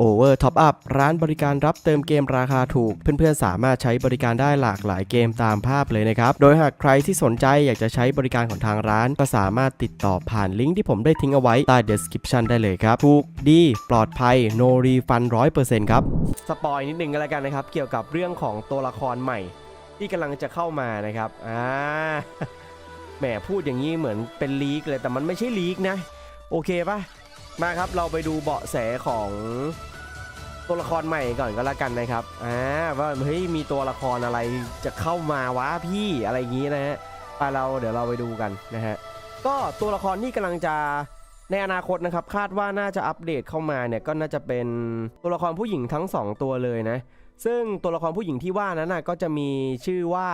Over Top Up ร้านบริการรับเติมเกมราคาถูก เพื่อนๆ สามารถใช้บริการได้หลากหลายเกมตามภาพเลยนะครับ โดยหากใครที่สนใจอยากจะใช้บริการของทางร้าน ก็สามารถติดต่อผ่านลิงก์ที่ผมได้ทิ้งเอาไว้ใต้ description ได้เลยครับ ถูกดี ปลอดภัย no refund 100%ครับ สปอยนิดนึงก็แล้วกันนะครับ เกี่ยวกับเรื่องของตัวละครใหม่ ที่กำลังจะเข้ามานะครับอ่าแหมพูดอย่างนี้เหมือนเป็นลีกเลยแต่มันไม่ใช่ลีกนะ โอเคปะ มาครับเราไปดูเบาะแสของตัวละครใหม่ก่อนก็แล้วกันนะครับอ่าว่าเฮ้ยมีตัวละครอะไรจะเข้ามาวะพี่อะไรอย่างนี้นะฮะไปเราเดี๋ยวเราไปดูกันนะฮะก็ตัวละครที่กำลังจะในอนาคตนะครับคาดว่าน่าจะอัปเดตเข้ามาเนี่ยก็น่าจะเป็นตัวละครผู้หญิงทั้งสองตัวเลยนะ ซึ่งตัวละครผู้หญิงที่ว่านั้นนะก็จะมีชื่อว่า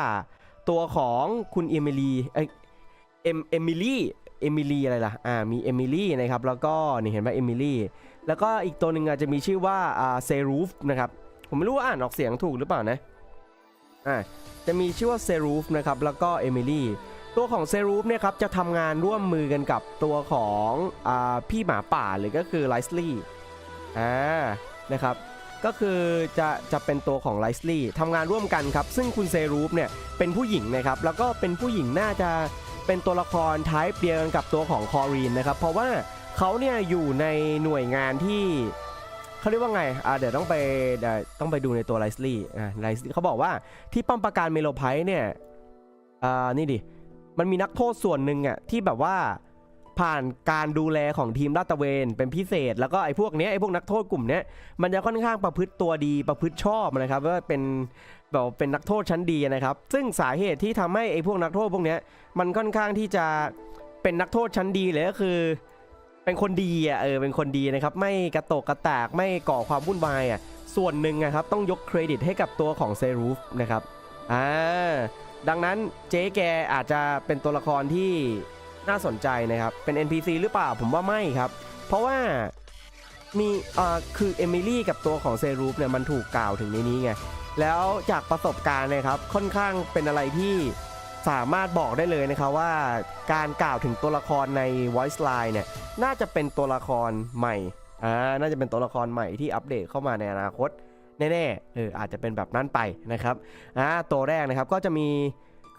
ตัวของคุณเอมิลีเอยเอมเอมิลี่ เอมิลี่อะไรล่ะ อ่า มีเอมิลี่นะครับ แล้วก็นี่เห็นไหมเอมิลี่ แล้วก็อีกตัวหนึ่งอาจจะมีชื่อว่าอ่าเซรูฟนะครับ ผมไม่รู้ว่าอ่านออกเสียงถูกหรือเปล่านะ อ่า จะมีชื่อว่าเซรูฟนะครับ แล้วก็เอมิลี่ ตัวของเซรูฟเนี่ยครับ จะทำงานร่วมมือกันกับตัวของอ่าพี่หมาป่าหรือก็คือไลซ์ลี่ อ่า นะครับ ก็คือจะจะเป็นตัวของไลซ์ลี่ทำงานร่วมกันครับ ซึ่งคุณเซรูฟเนี่ยเป็นผู้หญิงนะครับ แล้วก็เป็นผู้หญิงน่าจะ เป็นตัวละครไทป์เดียวกันกับตัวของคอรีนนะครับ เพราะว่าเขาเนี่ยอยู่ในหน่วยงานที่เขาเรียกว่าไงอ่าเดี๋ยวต้องไปเดี๋ยวต้องไปดูในตัวไลซ์ลี่อ่าไลซ์ลี่เขาบอกว่าที่ป้อมปราการเมโลไพ์เนี่ยอ่านี่ดิมันมีนักโทษส่วนหนึ่งอะที่แบบว่า ผ่านการดูแลของทีมลาดตระเวนเป็นพิเศษ แล้วก็ไอ้พวกเนี้ยไอ้พวกนักโทษกลุ่มเนี้ยมันจะค่อนข้างประพฤติตัวดีประพฤติชอบนะครับว่าเป็นแบบเป็นนักโทษชั้นดีนะครับ ซึ่งสาเหตุที่ทำให้ไอ้พวกนักโทษพวกเนี้ยมันค่อนข้างที่จะเป็นนักโทษชั้นดีเลยก็คือ เป็นคนดีอะเออเป็นคนดีนะครับ ไม่กระโตกกระแตกไม่ก่อความวุ่นวายอะส่วนหนึ่งนะครับต้องยกเครดิตให้กับตัวของเซรูฟนะครับอ่าดังนั้นเจ๊แกอาจจะเป็นตัวละครที่ น่าสนใจนะครับ เป็น NPC หรือเปล่าผมว่าไม่ครับ เพราะว่ามีอ่าคือเอมิลี่กับตัวของเซรูฟเนี่ยมันถูกกล่าวถึงในนี้ไง แล้วจากประสบการณ์เนะครับค่อนข้างเป็นอะไรที่สามารถบอกได้เลยนะครับว่าการกล่าวถึงตัวละครใน Voice Line เนี่ยน่าจะเป็นตัวละครใหม่อ่าน่าจะเป็นตัวละครใหม่ที่อัปเดตเข้ามาในอนาคตแน่ๆเอออาจจะเป็นแบบนั้นไปนะครับอ่าตัวแรกนะครับก็จะมี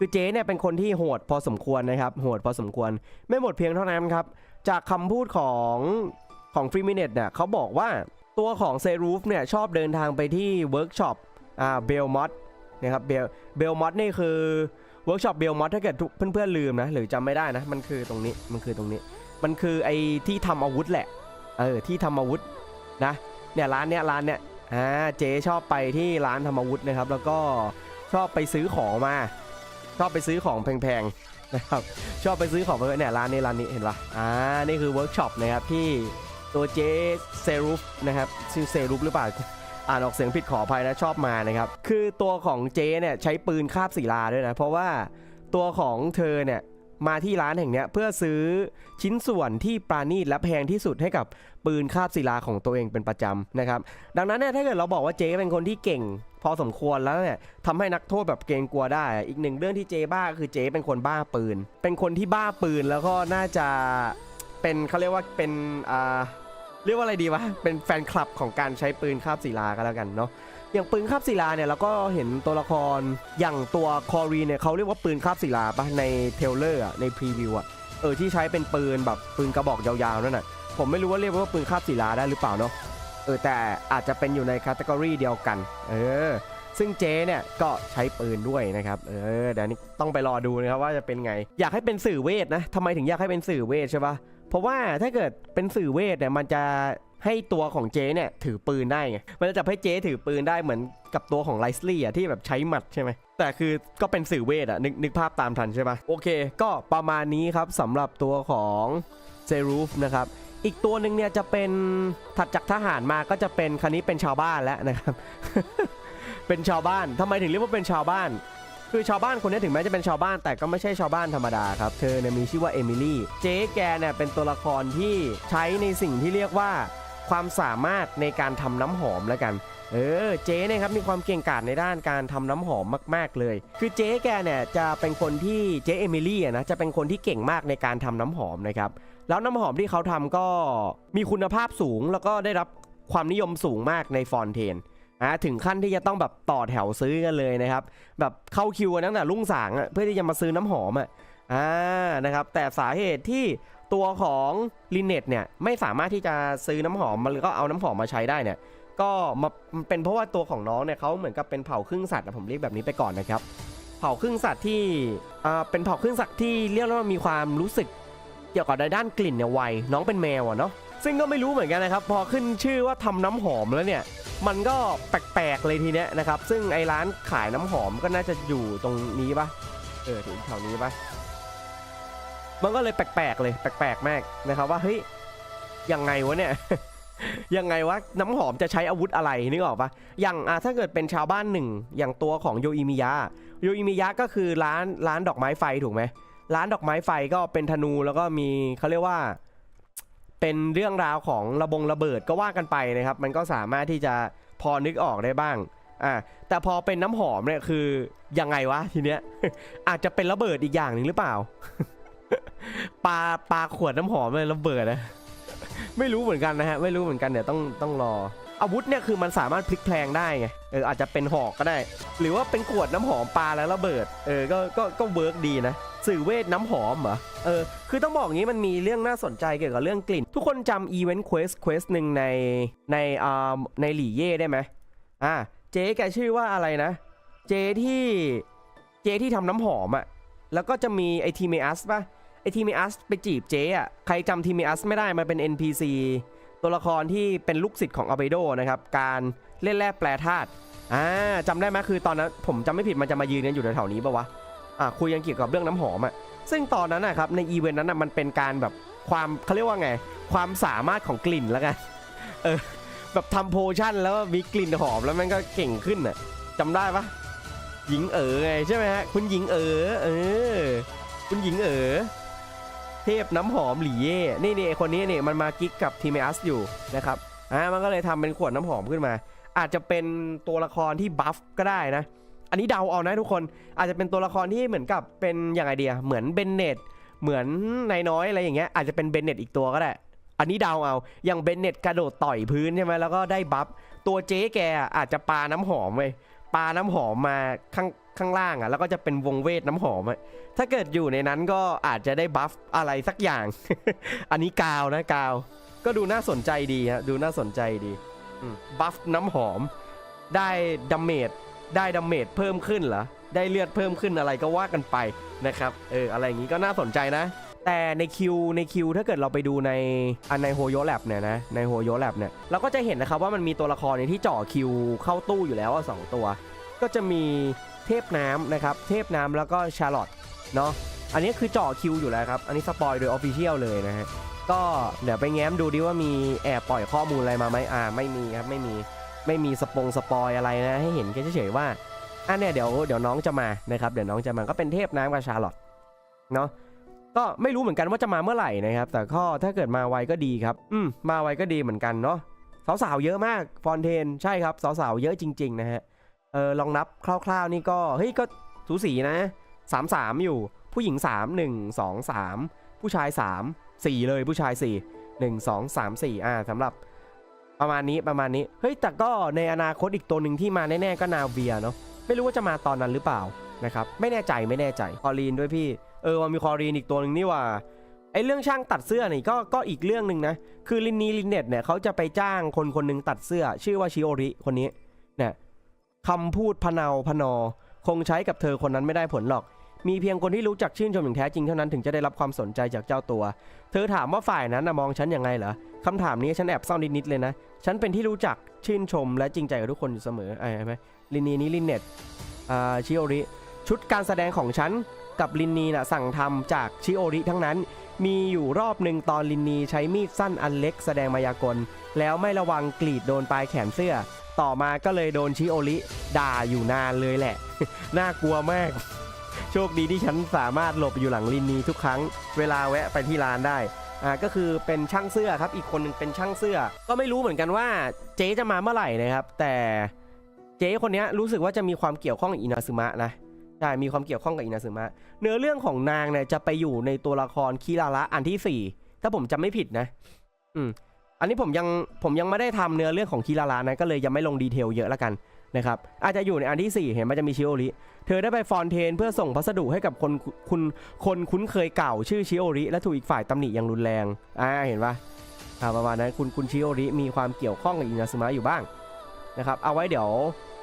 คือเจ๊เนี่ยเป็นคนที่โหดพอสมควรนะครับโหดพอสมควร ไม่หมดเพียงเท่านั้นครับ จากคำพูดของของฟรีมิเนตเนี่ยเขาบอกว่าตัวของเซรูฟเนี่ยชอบเดินทางไปที่เวิร์กช็อปอ่าเบลมอสนะครับเบลเบลมอสนี่คือเวิร์กช็อปเบลมอสถ้าเกิดเพื่อนๆลืมนะหรือจำไม่ได้นะมันคือตรงนี้มันคือตรงนี้ มันคือไอ้ที่ทำอาวุธแหละเออที่ทำอาวุธนะเนี่ยร้านเนี้ยร้านเนี้ยอ่าเจ๊ชอบไปที่ร้านทำอาวุธนะครับ แล้วก็ชอบไปซื้อของมา ชอบไปซื้อของแพงๆนะครับชอบไปซื้อของไปเนี่ยร้านนี้ร้านนี้เห็นปะอ่านี่คือเวิร์กช็อปนะครับที่ตัวเจเซรูฟนะครับชื่อเซรูฟหรือเปล่าอ่านออกเสียงผิดขออภัยนะชอบมานะครับ คือตัวของเจเนี่ยใช้ปืนคาบศิลาด้วยนะ เพราะว่าตัวของเธอเนี่ย มาที่ร้านแห่งนี้เพื่อซื้อชิ้นส่วนที่ปราณีตและแพงที่สุดให้กับปืนคาบศิลาของตัวเองเป็นประจำนะครับ ดังนั้นเนี่ยถ้าเกิดเราบอกว่าเจ๊เป็นคนที่เก่ง พอสมควรแล้วเนี่ยทำให้นักโทษแบบเกรงกลัวได้ อีกหนึ่งเรื่องที่เจ๊บ้าคือเจ๊เป็นคนบ้าปืน เป็นคนที่บ้าปืนแล้วก็น่าจะเป็นเขาเรียกว่าเป็นอ่าเรียกว่าอะไรดีวะเป็นแฟนคลับของการใช้ปืนคาบศิลาก็แล้วกันเนาะ อย่างปืนคาบศิลาเนี่ยเราก็เห็นตัวละครอย่างตัวคอรีเนี่ยเขาเรียกว่าปืนคาบศิลาปะในเทลเลอร์อะในพรีวิวอะเออที่ใช้เป็นปืนแบบปืนกระบอกยาวๆนั่นน่ะผมไม่รู้ว่าเรียกว่าปืนคาบศิลาได้หรือเปล่าเนาะเออแต่อาจจะเป็นอยู่ในแคตตากรีเดียวกัน เออ ซึ่งเจ๊เนี่ยก็ใช้ปืนด้วยนะครับ เออเดี๋ยวนี้ต้องไปรอดูนะครับว่าจะเป็นไง อยากให้เป็นสื่อเวทนะทำไมถึงอยากให้เป็นสื่อเวทใช่ปะเพราะว่าถ้าเกิดเป็นสื่อเวทเนี่ยมันจะ ให้ตัวของเจ๊เนี่ยถือปืนได้ไง มันจะจับให้เจ๊ถือปืนได้เหมือนกับตัวของไลซ์ลี่อะที่แบบใช้หมัดใช่ไหม แต่คือก็เป็นสื่อเวทอะนึกนึกภาพตามทันใช่ปะโอเค ก็ประมาณนี้ครับสำหรับตัวของเซรูฟนะครับอีกตัวหนึ่งเนี่ยจะเป็นถัดจากทหารมาก็จะเป็นคันนี้เป็นชาวบ้านแล้วนะครับ เป็นชาวบ้านทำไมถึงเรียกว่าเป็นชาวบ้าน คือชาวบ้านคนนี้ถึงแม้จะเป็นชาวบ้านแต่ก็ไม่ใช่ชาวบ้านธรรมดาครับ เธอเนี่ยมีชื่อว่าเอมิลี่ เจ๊แกเนี่ยเป็นตัวละครที่ใช้ในสิ่งที่เรียกว่า ความสามารถในการทำน้ำหอมแล้วกัน เออเจ๊เนี่ยครับมีความเก่งกาจในด้านการทำน้ำหอมมาก ๆเลย คือเจ๊แกเนี่ยจะเป็นคนที่เจ๊เอมิลี่อะนะจะเป็นคนที่เก่งมากในการทำน้ำหอมนะครับแล้วน้ำหอมที่เขาทำก็มีคุณภาพสูงแล้วก็ได้รับความนิยมสูงมากในฟอนเทนอะถึงขั้นที่จะต้องแบบต่อแถวซื้อกันเลยนะครับ แบบเข้าคิวกันตั้งแต่รุ่งสางอะเพื่อที่จะมาซื้อน้ำหอมอะอ่านะครับแต่สาเหตุที่ ตัวของลินเน็ตเนี่ยไม่สามารถที่จะซื้อน้ำหอมมันก็เอาน้ำหอมมาใช้ได้เนี่ยก็มาเป็นเพราะว่าตัวของน้องเนี่ยเขาเหมือนกับเป็นเผ่าครึ่งสัตว์อะผมเรียกแบบนี้ไปก่อนนะครับ เผ่าครึ่งสัตว์ที่เป็นเผ่าครึ่งสัตว์ที่เรียกว่ามีความรู้สึกเกี่ยวกับในด้านกลิ่นเนี่ยไวน้องเป็นแมวอะเนาะซึ่งก็ไม่รู้เหมือนกันนะครับ พอขึ้นชื่อว่าทำน้ำหอมแล้วเนี่ยมันก็แปลกๆเลยทีเนี้ยนะครับ ซึ่งไอ้ร้านขายน้ำหอมก็น่าจะอยู่ตรงนี้ปะเออถึงแถวนี้ปะ มันก็เลยแปลกๆเลย แปลกๆมากนะครับว่าเฮ้ยยังไงวะเนี่ย ยังไงวะน้ำหอมจะใช้อาวุธอะไรนึกออกปะอย่างอะถ้าเกิดเป็นชาวบ้านหนึ่งอย่างตัวของโยอิมิยะโยอิมิยะก็คือร้านร้านดอกไม้ไฟถูกไหมร้านดอกไม้ไฟก็เป็นธนูแล้วก็มีเขาเรียกว่า เป็นเรื่องราวของระบงระเบิดก็ว่ากันไปนะครับ มันก็สามารถที่จะพอนึกออกได้บ้างอะแต่พอเป็นน้ำหอมเนี่ยคือยังไงวะทีเนี้ยอาจจะเป็นระเบิดอีกอย่างหนึ่งหรือเปล่า ปลาปลาขวดน้ำหอมเลยระเบิดนะไม่รู้เหมือนกันนะฮะไม่รู้เหมือนกันเดี๋ยวต้องต้องรอ อาวุธเนี่ยคือมันสามารถพลิกแพลงได้ไงเอออาจจะเป็นหอกก็ได้ หรือว่าเป็นขวดน้ำหอมปลาแล้วระเบิดเออก็ก็ก็เวิร์กดีนะสื่อเวทน้ำหอมเหรอเออคือต้องบอกงี้มันมีเรื่องน่าสนใจเกี่ยวกับเรื่องกลิ่น ทุกคนจำอีเวนต์เควสเควสหนึ่งในในอ่าในหลี่เย่ได้ไหมอ่าเจ๊แกชื่อว่าอะไรนะ เจ๊ที่เจ๊ที่ทำน้ำหอมอะแล้วก็จะมีไอทีเมอัสป่ะ ไอทีเมอัสไปจีบเจ๊อะใครจำทีเมอัสไม่ได้มันเป็น NPC ตัวละครที่เป็นลูกศิษย์ของอ b เบโดนะครับ การเล่นแร่แปรธาตุอ่าจำได้ไหมคือตอนนั้นผมจำไม่ผิดมันจะมายืนกันอยู่แถวๆนี้ปะวะอ่าคุยกันเกี่ยวกับเรื่องน้ำหอมอะซึ่งตอนนั้นนะครับในอีเวนต์นั้นอะมันเป็นการแบบความเขาเรียกว่าไง ความสามารถของกลิ่นแล้วกันเออแบบทำโพชั่นแล้วมีกลิ่นหอมแล้วมันก็เก่งขึ้นอะจำได้ปะหญิงเอ๋อไงใช่ไหมฮะคุณหญิงเอ๋อเออ คุณหญิงเอ๋อ เทพน้ำหอมหลีเย่นี่นี่คนนี้นี่มันมากิ๊กกับทีเมอัสอยู่นะครับอ่ามันก็เลยทำเป็นขวดน้ำหอมขึ้นมา อาจจะเป็นตัวละครที่บัฟก็ได้นะ อันนี้เดาเอานะทุกคนอาจจะเป็นตัวละครที่เหมือนกับเป็นอยังไงเดียเหมือนเบนเนตเหมือนนายน้อยอะไรอย่างเงี้ยอาจจะเป็นเบนเนตอีกตัวก็ได้อันนี้เดาเอาอย่างเบนเนตกระโดดต่อยพื้นใช่ไหมแล้วก็ได้บัฟตัวเจ๊แกอาจจะปาน้ำหอมเว้ ยปาน้ำหอมมาข้างข้างล่างอะแล้วก็จะเป็นวงเวทน้ำหอมอะถ้าเกิดอยู่ในนั้นก็อาจจะได้บัฟอะไรสักอย่าง อันนี้กาวนะกาว ก็ดูน่าสนใจดีฮะดูน่าสนใจดีบัฟน้ำหอม ได้ดัมเมจได้ดัมเมจเพิ่มขึ้นเหรอได้เลือดเพิ่มขึ้นอะไรก็ว่ากันไปนะครับเอออะไรอย่างนี้ก็น่าสนใจนะ แต่ในคิวในคิวถ้าเกิดเราไปดูในอันในโฮโยแลบเนี่ยนะในโฮโยแลบเนี่ยเราก็จะเห็นนะครับว่ามันมีตัวละครเนี่ยที่เจ่อคิวเข้าตู้อยู่แล้วสองตัว ก็จะมีเทพน้ำนะครับเทพน้ำแล้วก็ชาร์ลอตเนาะอันนี้คือเจาะคิวอยู่แล้วครับ อันนี้สปอยโดยออฟฟิเชียลเลยนะฮะก็เดี๋ยวไปแง้มดูดิว่ามีแอบปล่อยข้อมูลอะไรมาไหมอ่าไม่มีครับไม่มีไม่มีสปงสปอยอะไรนะ ให้เห็นแค่เฉยๆว่าอะเนี่ยเดี๋ยวเดี๋ยวน้องจะมานะครับเดี๋ยวน้องจะมาก็เป็นเทพน้ำกับชาร์ลอตเนาะ ก็ไม่รู้เหมือนกันว่าจะมาเมื่อไหร่นะครับ แต่ก็ถ้าเกิดมาไวก็ดีครับ อืม มาไวก็ดีเหมือนกันเนาะสาวๆเยอะมากฟอนเทนใช่ครับสาวๆเยอะจริง ๆ นะฮะเออลองนับคร่าวๆนี่ก็เฮ้ยก็สูสีนะสามสามอยู่ ผู้หญิง3 1 2 3ผู้ชาย3 4เลยผู้ชาย4 1 2 3 4อ่าสำหรับประมาณนี้ประมาณนี้เฮ้ยแต่ก็ในอนาคตอีกตัวหนึ่งที่มาแน่ๆก็นาเวียเนาะไม่รู้ว่าจะมาตอนนั้นหรือเปล่า นะครับไม่แน่ใจไม่แน่ใจคอรีนด้วยพี่เออมันมีคอรีนอีกตัวหนึ่งนี่ว่าไอเรื่องช่างตัดเสื้อนี่ก็ก็อีกเรื่องหนึ่งนะคือลินนีลินเน็ตเนี่ยเขาจะไปจ้างคนคนหนึ่งตัดเสื้อ ชื่อว่าชิโอริคนนี้เนี่ยคำพูดพนาพนอ คงใช้กับเธอคนนั้นไม่ได้ผลหรอก มีเพียงคนที่รู้จักชื่นชมอย่างแท้จริงเท่านั้นถึงจะได้รับความสนใจจากเจ้าตัว เธอถามว่าฝ่ายนั้นนะมองฉันยังไงเหรอคำถามนี้ฉันแอบเศร้านิดๆเลยนะ ฉันเป็นที่รู้จักชื่นชมและจริงใจกับทุกคนอยู่เสมอไอ้ไหมลินนีนี้ลินเน็ตอ่าชิโอริ ชุดการแสดงของฉันกับลินนีน่ะสั่งทำจากชิโอริทั้งนั้น มีอยู่รอบหนึ่งตอนลินนีใช้มีดสั้นอันเล็กแสดงมายากล แล้วไม่ระวังกรีดโดนปลายแขนเสื้อ ต่อมาก็เลยโดนชิโอริด่าอยู่นานเลยแหละ น่ากลัวมาก โชคดีที่ฉันสามารถหลบอยู่หลังลินนีทุกครั้ง เวลาแวะไปที่ร้านได้อ่าก็คือเป็นช่างเสื้อครับ อีกคนหนึงเป็นช่างเสื้อ ก็ไม่รู้เหมือนกันว่าเจ๊จะมาเมื่อไหร่นะครับ แต่เจ๊คนนี้รู้สึกว่าจะมีความเกี่ยวข้องกับอินาซึมะนะ ใช่มีความเกี่ยวข้องกับอินาซึมะเนื้อเรื่องของนางเนี่ยจะไปอยู่ในตัวละครคิราระอันที่4ถ้าผมจำไม่ผิดนะ อืม อันนี้ผมยังผมยังไม่ได้ทำเนื้อเรื่องของคีรารานะก็เลยยังไม่ลงดีเทลเยอะละกันนะครับอาจจะอยู่ในอันที่ 4 เห็นมันจะมีชิโอริ เธอได้ไปฟอนเทนเพื่อส่งพัสดุให้กับคนคุณคนคุ้นเคยเก่าชื่อชิโอริ และถูกอีกฝ่ายตำหนิอย่างรุนแรง อ่าเห็นปะอ่าประมาณนั้นคุณคุณชิโอริมีความเกี่ยวข้องกับอินาซึมะอยู่บ้างนะครับ เอาไว้เดี๋ยว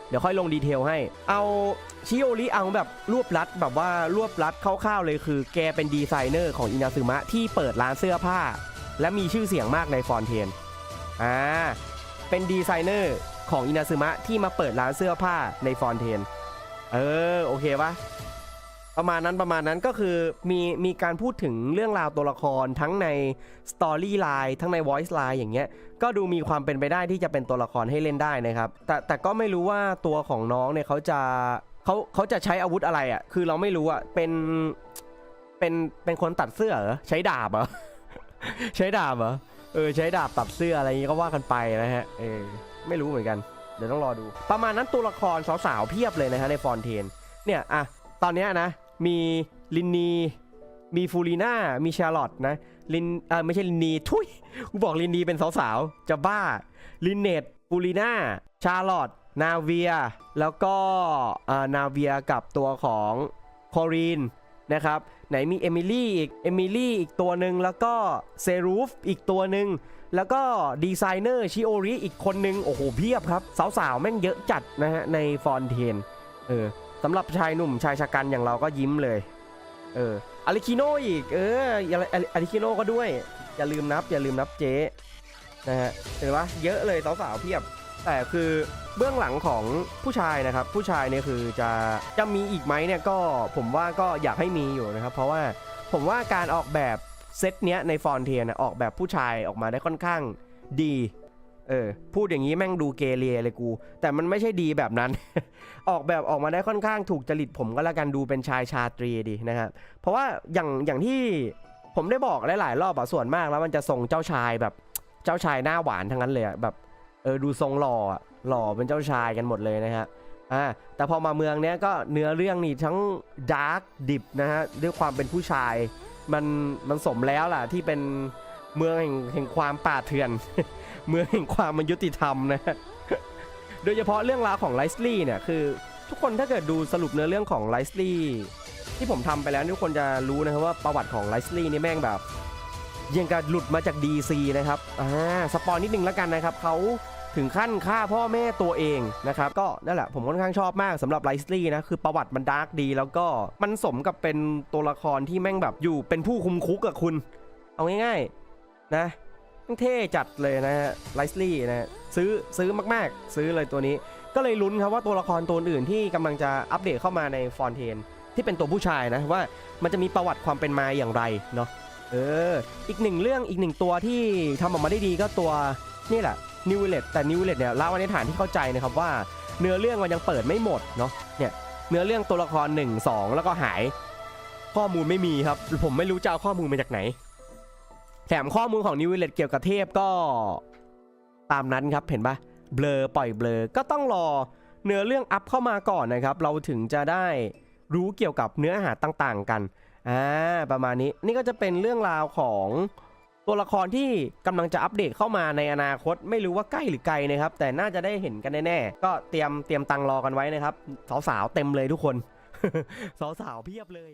เดี๋ยวค่อยลงดีเทลให้ เอาชิโอริเอาแบบรวบลัดแบบว่ารวบลัดคร่าวๆเลยคือ แกเป็นดีไซเนอร์ของอินาซึมะที่เปิดร้านเสื้อผ้า และมีชื่อเสียงมากในฟอนเทนอ่าเป็นดีไซเนอร์ของอินาซึมะที่มาเปิดร้านเสื้อผ้าในฟอนเทน เออ โอเคปะ ประมาณนั้นประมาณนั้นก็คือมีมีการพูดถึงเรื่องราวตัวละครทั้งในสตอรี่ไลน์ทั้งใน Voice Line อย่างเงี้ยก็ดูมีความเป็นไปได้ที่จะเป็นตัวละครให้เล่นได้นะครับแต่แต่ก็ไม่รู้ว่าตัวของน้องเนี่ยเขาจะเขาเขาจะใช้อาวุธอะไรอะ่ะคือเราไม่รู้อะ่ะเป็นเป็นเป็นคนตัดเสื้อเหรอใช้ดาบเหรอ ใช้ดาบเหรอเออใช้ดาบตัดเสื้ออะไรอย่างงี้ก็ว่ากันไปนะฮะเออไม่รู้เหมือนกันเดี๋ยวต้องรอดู ประมาณนั้นตัวละครสาวๆเพียบเลยนะฮะในฟอนเทนเนี่ยอะตอนนี้นะ มีลินนีมีฟูลีน่ามีชาร์ลอตนะลินเออไม่ใช่ลินนีทุยกูบอกลินนีเป็นสาวๆ จะบ้าลินเนตฟูลีน่าชาร์ลอตนาเวีย แล้วก็อ่อนาเวียกับตัวของคอรีนนะครับไหนมีเอมิลี่อีกเอมิลี่อีกตัวหนึ่งแล้วก็เซรูฟอีกตัวหนึ่งแล้วก็ดีไซเนอร์ชิโอริอีกคนหนึ่งโอ้โหเพียบครับ สาวๆ แม่งเยอะจัดนะฮะในฟอนเทนเออ สำหรับชายหนุ่มชายชะกันอย่างเราก็ยิ้มเลย เอออาริคิโนอีก เอออาริคิโนก็ด้วย อย่าลืมนับ อย่าลืมนับเจ๊นะฮะเห็นปะเยอะเลยสาวๆเพียบ แต่คือเบื้องหลังของผู้ชายนะครับ ผู้ชายเนี่ยคือจะจะมีอีกไหมเนี่ยก็ผมว่าก็อยากให้มีอยู่นะครับ เพราะว่าผมว่าการออกแบบเซตเนี้ยในฟอนเทียนะออกแบบผู้ชายออกมาได้ค่อนข้างดี เออพูดอย่างนี้แม่งดูเกเรเลยกู แต่มันไม่ใช่ดีแบบนั้น ออกแบบออกมาได้ค่อนข้างถูกจริตผมก็แล้วกันดูเป็นชายชาตรีดีนะครับเพราะว่าอย่างอย่างที่ผมได้บอกหลายๆรอบอะส่วนมากแล้วมันจะทรงเจ้าชายแบบเจ้าชายหน้าหวานทั้งนั้นเลยอะแบบเออดูทรงหล่อหล่อเป็นเจ้าชายกันหมดเลยนะฮะอ่าแต่พอมาเมืองเนี้ยก็เนื้อเรื่องนี่ทั้งดาร์กดิบนะฮะด้วยความเป็นผู้ชายมันมันสมแล้วล่ะที่เป็น เมืองแห่งแห่งความป่าเถื่อน เมืองแห่งความมันยุติธรรมนะโดยเฉพาะเรื่องราวของไลซ์ลี่เนี่ยคือ ทุกคนถ้าเกิดดูสรุปเนื้อเรื่องของไลซ์ลี่ที่ผมทำไปแล้วทุกคนจะรู้นะครับว่าประวัติของไลซ์ลี่นี่แม่งแบบยังกับหลุดมาจาก DC นะครับอ่าสปอยนิดนึงแล้วกันนะครับเขาถึงขั้นฆ่าพ่อแม่ตัวเองนะครับก็นั่นแหละผมค่อนข้างชอบมากสำหรับไลซ์ลี่นะคือประวัติมันดาร์กดี แล้วก็มันสมกับเป็นตัวละครที่แม่งแบบอยู่เป็นผู้คุมคุกกับคุณ เอาง่ายๆ นะเท่จัดเลยนะฮะไลซ์ลี่นะซื้อซื้อมากๆ ซื้อเลยตัวนี้ ก็เลยลุ้นครับว่าตัวละครตัวอื่นที่กำลังจะอัปเดตเข้ามาในฟอนเทนที่เป็นตัวผู้ชายนะว่ามันจะมีประวัติความเป็นมาอย่างไรเนาะเอออีกหนึ่งเรื่องอีกหนึ่งตัวที่ทำออกมาได้ดีก็ตัวนี่แหละนิวเลตแต่นิวเลตเนี่ยเล่าในฐานที่เข้าใจนะครับว่าเนื้อเรื่องมันยังเปิดไม่หมดเนาะเนี่ยเนื้อเรื่องตัวละคร 1 2 แล้วก็หาย ข้อมูลไม่มีครับ ผมไม่รู้จะเอาข้อมูลมาจากไหน แถมข้อมูลของนิวเลตเกี่ยวกับเทพก็ตามนั้นครับเห็นปะเบลอปล่อยเบลอก็ต้องรอเนื้อเรื่องอัพเข้ามาก่อนนะครับ เราถึงจะได้รู้เกี่ยวกับเนื้อหาต่างๆกันอ่าประมาณนี้นี่ก็จะเป็นเรื่องราวของตัวละครที่กำลังจะอัปเดตเข้ามาในอนาคต ไม่รู้ว่าใกล้หรือไกลนะครับ แต่น่าจะได้เห็นกันแน่ๆก็เตรียมเตรียมตังรอกันไว้นะครับ สาวๆเต็มเลยทุกคน สาวๆเพียบเลย